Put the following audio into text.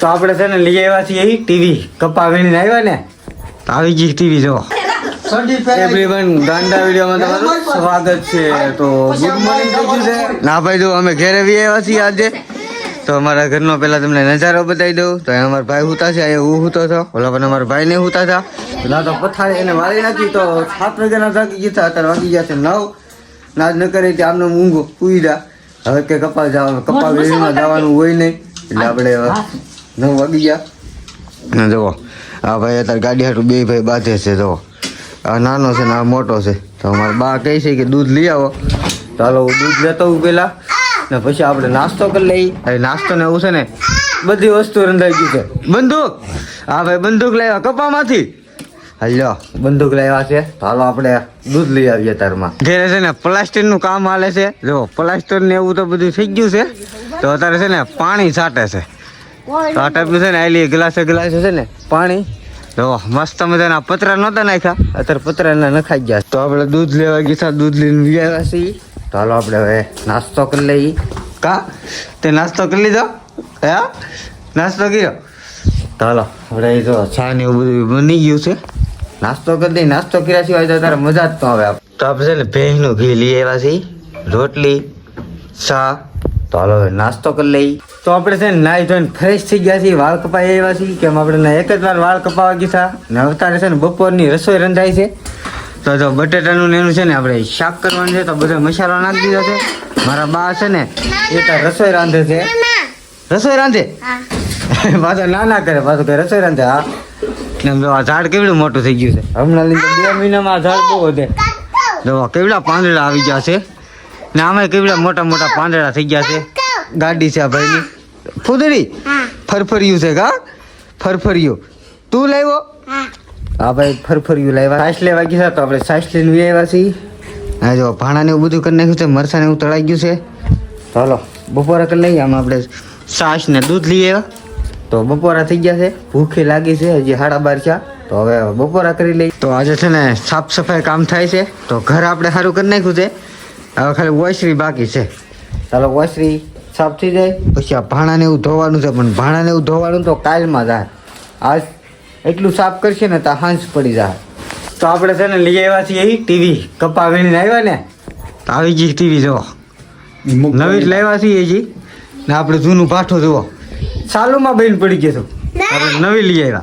તો આપણે છે ને લઈ આવ્યા છીએ ટીવી કપા વીણીને આવ્યા ને તો આવી ગઈ ટીવી જો. એવરીવન ગાંડા વિડીયોમાં તમારું સ્વાગત છે. તો ગુડ મોર્નિંગ થઈ ગયું છે. ના ભાઈ જો અમે ઘેરે બી આવ્યા છીએ આજે. તો અમારા ઘરનો પહેલાં તમને નજારો બતાવી દઉં. તો અમારા ભાઈ હુતા છે અહીંયા હું હુતો હતો ઓલા પણ અમારા ભાઈને હુતા હતા. ના તો પથારી એને મારી નાખી તો સાત વાગ્યાના જાગી ગયા હતા અત્યારે વાગી ગયા છે નવ. નાજ ન કરી આમને ઊંઘો જા હવે કે કપા જવાનું કપા વેણીમાં જવાનું હોય નહીં. એટલે આપણે નવ વાગી ગયા. જુઓ. આ ભાઈ અત્યારે ગાડી હાટું બે ભાઈ બાંધે છે, જુઓ. આ નાનો છે ને આ મોટો છે. તો અમારા બા કહે છે કે દૂધ લઈ આવો. હાલો, હું દૂધ લેતો હું પેલા ને પછી આપણે નાસ્તો કરી લઈએ. હવે નાસ્તો ને એવું છે ને, બધી વસ્તુ રંધાઈ ગઈ છે. બંદૂક? હા ભાઈ બંદૂક લાવ્યા કપામાંથી? હલ્યો બંદૂક લાવ્યા છે. ચાલો આપણે દૂધ લઈ આવીએ તારમાં ઘેરે છે ને પ્લાસ્ટિકનું કામ હાલે છે. જો પ્લાસ્ટર ને એવું તો બધું થઈ ગયું છે. તો અત્યારે છે ને પાણી છાંટે છે. તો આ ટાઈપનું છે ને આલી ગ્લાસે ગ્લાસે છે ને પાણી. તો મસ્ત મજાના પતરા નહોતા નાખ્યા. અત્યારે પતરા એના નખાઈ ગયા. તો આપણે દૂધ લેવા ગયા દૂધ લઈને આવ્યા છીએ. તો હાલો આપણે હવે નાસ્તો કરી લઈએ. કા? તે નાસ્તો કરી લીધો? હે? નાસ્તો કર્યો? તો હાલો આપણે જો ચા ને એવું બધું બની ગયું છે. નાસ્તો કરી દઈ નાસ્તો કર્યા સિવાય તો તારે મજા જ ન આવે. તો આપણે છે ને ભેંસનું ઘી લઈ આવ્યા છીએ. રોટલી ચા. તો હાલો હવે નાસ્તો કરી લઈ તો આપણે છે ને નાઈ ધોઈને ફ્રેશ થઈ ગયા છીએ વાળ કપાઈ આવ્યા છીએ. કેમ આપણે ને એક જ વાર વાળ કપાવા ગયા ને અત્યારે છે ને બપોરની રસોઈ રંધાય છે. તો જો બટેટાનું એનું છે ને આપણે શાક કરવાનું છે તો બધો મસાલો નાખી દીધો છે. મારા બા છે ને એ તો રસોઈ રાંધે છે. રસોઈ રાંધે? પાછો ના ના કરે પાછું કે રસોઈ રાંધે? હા. ને જો આ ઝાડ કેવડું મોટું થઈ ગયું છે? હમણાં લીધે બે મહિનામાં આ ઝાડ બહુ વધે. જો કેવડા પાંદડા આવી ગયા છે? ને આમાં કેવડા મોટા મોટા પાંદડા થઈ ગયા છે? ગાડી છે આ ભાઈની. ફૂદડી? ફરફરિયું છે કા? ફરફરિયું. તું લાવ્યો? હા. ભાઈ ફરફરિયું લાવ્યા. સાસ લેવા ગયા તો આપણે સાસ લઈને વી આવ્યા છીએ. હા જો ભાણાને એવું બધું કરી નાખ્યું છે મરસાને એવું તળાઈ ગયું છે. ચાલો બપોરે બપોરા કરી લઈએ આમાં આપણે. સાસ ને દૂધ લઈ આવ્યા. તો બપોરા થઈ ગયા છે ભૂખી લાગી છે હજી સાડા બાર છે. તો હવે બપોરા કરી લઈ તો આજે છે ને સાફ સફાઈ કામ થાય છે તો ઘર આપણે સારું કરી નાખ્યું છે. હવે ખાલી વોશરી બાકી છે. ચાલો વોશરી સાફ થઈ જાય. પછી આ ભાણાને એવું ધોવાનું છે પણ ભાણાને એવું ધોવાનું તો કાલમાં જાય આજ એટલું સાફ કરશે ને તો હાંસ પડી જાય તો આપણે છે ને લઈ આવ્યા છીએ ટીવી કપા વીણીને આવ્યા ને? તો આવી ગઈ ટીવી જુઓ. નવી જ લાવ્યા છીએ જી ને આપણે જૂનું પાઠો જુઓ. ચાલુમાં બેન પડી ગયું હતું આપણે નવી લઈ આવ્યા.